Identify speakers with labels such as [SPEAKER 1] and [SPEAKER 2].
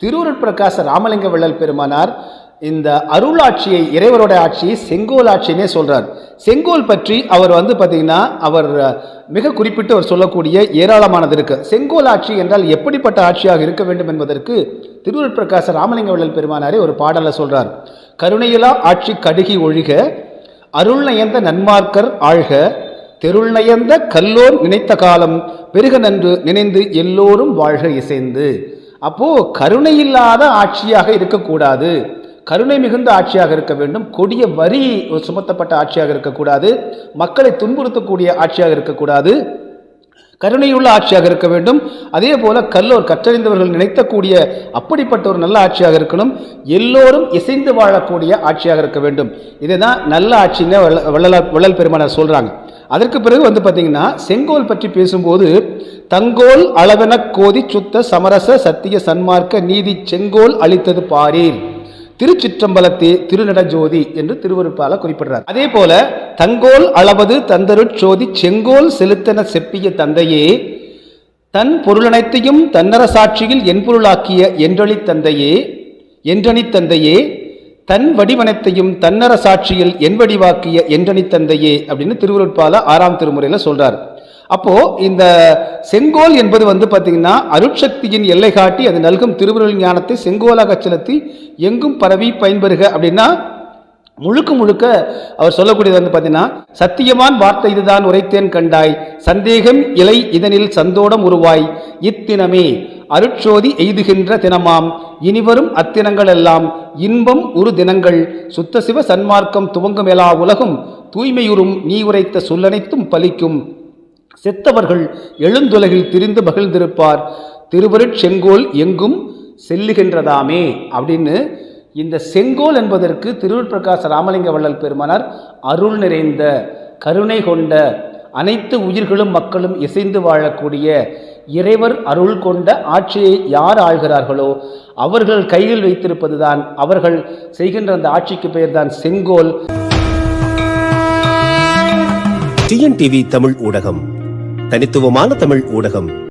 [SPEAKER 1] திருவருட்பிரகாச ராமலிங்க வள்ளல் பெருமானார் இந்த அருளாட்சியை இறைவரோட ஆட்சியை செங்கோல் ஆட்சின்னே சொல்கிறார் செங்கோல் பற்றி அவர் வந்து பார்த்திங்கன்னா அவர் மிக குறிப்பிட்டு அவர் சொல்லக்கூடிய ஏராளமானது இருக்குது செங்கோல் ஆட்சி என்றால் எப்படிப்பட்ட ஆட்சியாக இருக்க வேண்டும் என்பதற்கு திருவருட்பிரகாச ராமலிங்க வள்ளல் பெருமானாரே ஒரு பாடலை சொல்கிறார் கருணையிலா ஆட்சி கடுகி ஒழிக அருள் நயந்த நன்மார்க்கர் ஆழ்க தெருள் நயந்த கல்லோர் நினைத்த காலம் பெருக நன்று நினைந்து எல்லோரும் வாழ்க இசைந்து. அப்போ கருணை இல்லாத ஆட்சியாக இருக்கக்கூடாது. கருணை மிகுந்த ஆட்சியாக இருக்க வேண்டும். கொடிய வரி சுமத்தப்பட்ட ஆட்சியாக இருக்கக்கூடாது. மக்களை துன்புறுத்தக்கூடிய ஆட்சியாக இருக்கக்கூடாது. கருணையுள்ள ஆட்சியாக இருக்க வேண்டும். அதே போல கல்லோர் கற்றறிந்தவர்கள் நினைத்தக்கூடிய அப்படிப்பட்ட ஒரு நல்ல ஆட்சியாக இருக்கணும். எல்லோரும் இசைந்து வாழக்கூடிய ஆட்சியாக இருக்க வேண்டும். இதுதான் நல்ல ஆட்சின்னு வள்ளலார் வள்ளல் பெருமானார் சொல்றாங்க. அதற்கு பிறகு வந்து பார்த்தீங்கன்னா செங்கோல் பற்றி பேசும்போது தங்கோல் அளவெனக் கோதி சுத்த சமரச சத்திய சன்மார்க்க நீதி செங்கோல் அளித்தது பாரீர். திருச்சிற்றம்பலத்தே திருநடஜோதி என்று திருவருப்பால குறிப்பிடுறார். அதே போல தங்கோல் அளவது தந்தருட்சோதி செங்கோல் செலுத்தன செப்பிய தந்தையே தன் பொருளனைத்தையும் தன்னர சாட்சியில் என்பொருளாக்கிய என்றொழி தந்தையே என்றணி தந்தையே தன் வடிவனத்தையும் தன்னர சாட்சியில் என் வடிவாக்கிய என்றனி தந்தையே அப்படின்னு திருவருட்பால ஆறாம் திருமுறையில் சொல்றார். அப்போ இந்த செங்கோல் என்பது வந்து பார்த்தீங்கன்னா அருட்சக்தியின் எல்லை காட்டி அது நல்கும் திருவுருள் ஞானத்தை செங்கோலாக செலுத்தி எங்கும் பரவி பயன்பெறுக அப்படின்னா முழுக்க முழுக்க அவர் சொல்லக்கூடியது வந்து பார்த்தீங்கன்னா சத்தியமான் வார்த்தை இதுதான் உரைத்தேன் கண்டாய் சந்தேகம் இலை இதனில் சந்தோடம் உருவாய் இத்தினமே அருட்சோதி எய்துகின்ற தினமாம். இனிவரும் அத்தினங்கள் எல்லாம் இன்பம் உரு தினங்கள். சுத்த சிவ சன்மார்க்கம் துவங்கும் எல்லா உலகும். தூய்மையுறும் நீ உரைத்த சொல்லனைத்தும் பலிக்கும். செத்தவர்கள் எழுந்துலகில் திரிந்து மகிழ்ந்திருப்பார். திருவருட் செங்கோல் எங்கும் செல்லுகின்றதாமே. அப்படின்னு இந்த செங்கோல் என்பதற்கு திருவருட்பிரகாச ராமலிங்க வள்ளல் பெருமானார் அருள் நிறைந்த கருணை கொண்ட அனைத்து உயிர்களும் மக்களும் இசைந்து வாழக்கூடிய இறைவர் அருள் கொண்ட ஆட்சியை யார் ஆள்கிறார்களோ அவர்கள் கையில் வைத்திருப்பதுதான். அவர்கள் செய்கின்ற அந்த ஆட்சிக்கு பெயர்தான் செங்கோல்.
[SPEAKER 2] டிஎன்டிவி தமிழ் ஊடகம். தனித்துவமான தமிழ் ஊடகம்.